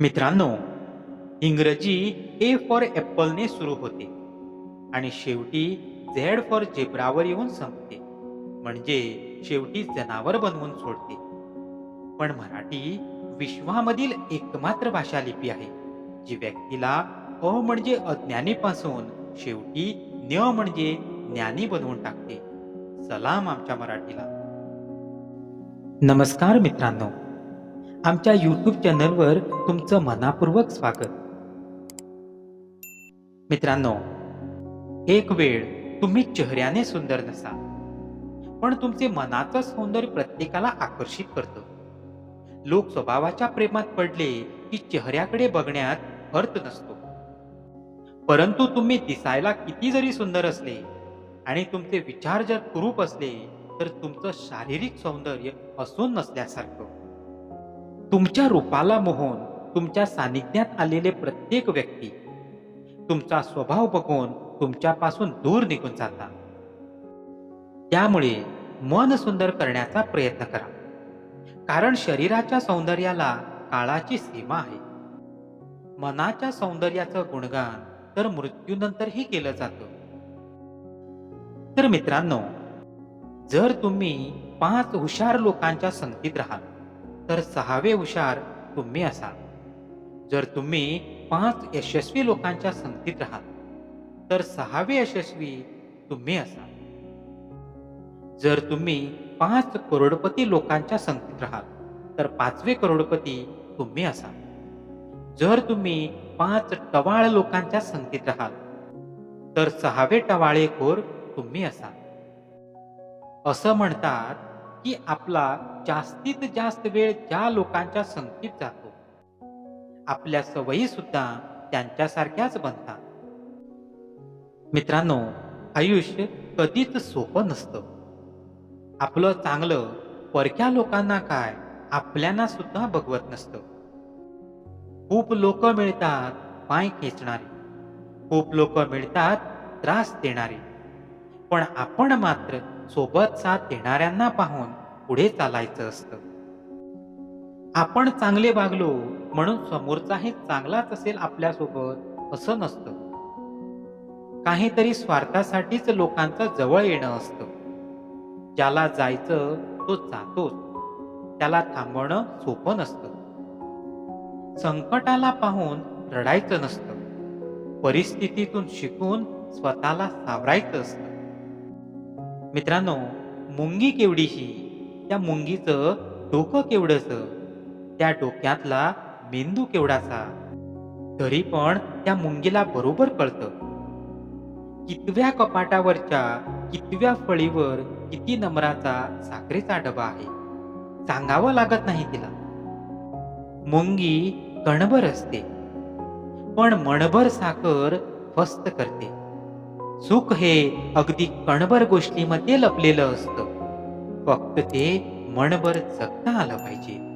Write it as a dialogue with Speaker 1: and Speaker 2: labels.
Speaker 1: मित्रांनो इंग्रजी A for ॲपलने सुरू होते आणि शेवटी झेड फॉर झेब्रावर येऊन संपते. म्हणजे शेवटी जनावर बनवून सोडते. पण मराठी विश्वामधील एकमात्र भाषा लिपी आहे जी व्यक्तीला अ म्हणजे अज्ञानीपासून शेवटी न म्हणजे ज्ञानी बनवून टाकते. सलाम आमच्या मराठीला. नमस्कार मित्रांनो. आमच्या यूट्यूब चॅनलवर तुमचं मनापूर्वक स्वागत. मित्रांनो एक वेळ तुम्ही चेहऱ्याने सुंदर नसा पण तुमचे मनाचं सौंदर्य प्रत्येकाला आकर्षित करतं. लोक स्वभावाच्या प्रेमात पडले की चेहऱ्याकडे बघण्यात अर्थ नसतो. परंतु तुम्ही दिसायला किती जरी सुंदर असले आणि तुमचे विचार जर कुरूप असले तर तुमचं शारीरिक सौंदर्य असून नसल्यासारखं. तुमच्या रूपाला मोहून तुमच्या सानिध्यात आलेले प्रत्येक व्यक्ती तुमचा स्वभाव बघून तुमच्यापासून दूर निघून जातात त्यामुळे मन सुंदर करण्याचा प्रयत्न करा. कारण शरीराच्या सौंदर्याला काळाची सीमा आहे. मनाच्या सौंदर्याचं गुणगान तर मृत्यूनंतरही केलं जातं. तर मित्रांनो जर तुम्ही पाच हुशार लोकांच्या संगतीत राहाल तर सहावे हुशार तुम्ही असाल जर तुम्ही पाच यशस्वी लोकांच्या संगतीत राहाल तर सहावे यशस्वी तुम्ही असाल जर तुम्ही पाच करोडपती लोकांच्या संगतीत राहाल तर पाचवे करोडपती तुम्ही असाल जर तुम्ही पाच टवाळ लोकांच्या संगतीत राहाल तर सहावे टवाळेखोर तुम्ही असाल असं म्हणतात की आपला जास्तीत जास्त वेळ ज्या लोकांच्या संगतीत जातो. आपल्या सवयी सुद्धा त्यांच्यासारख्याच बनतात. मित्रांनो आयुष्य कधीच सोपं नसतं. आपलं चांगलं परक्या लोकांना काय आपल्याना सुद्धा बघवत नसतं. खूप लोक मिळतात पाय खेचणारे. खूप लोक मिळतात त्रास देणारे. पण आपण मात्र सोबत साथ देणाऱ्यांना पाहून पुढे चालायचं असतं. आपण चांगले वागलो म्हणून समोरचाही चांगलाच असेल आपल्यासोबत असं नसतं. काहीतरी स्वार्थासाठीच लोकांचं जवळ येणं असतं. ज्याला जायचं तो जातोच. त्याला थांबवणं सोपं नसतं. संकटाला पाहून रडायचं नसतं. परिस्थितीतून शिकून स्वतःला सावरायचं असतं. मित्रांनो मुंगी केवडीशी त्या मुंगीचं डोकं केवढंच त्या डोक्यातला मेंदू केवढासा तरी पण त्या मुंगीला बरोबर कळतं. कितव्या कपाटावरच्या कितव्या फळीवर किती नंबराचा साखरेचा डबा आहे सांगावं लागत नाही तिला. मुंगी कणभर असते पण मणभर साखर फस्त करते. सुख हे अगदी कणभर गोष्टीमध्ये लपलेलं असतं. फक्त ते मनभर जगता आलं पाहिजे.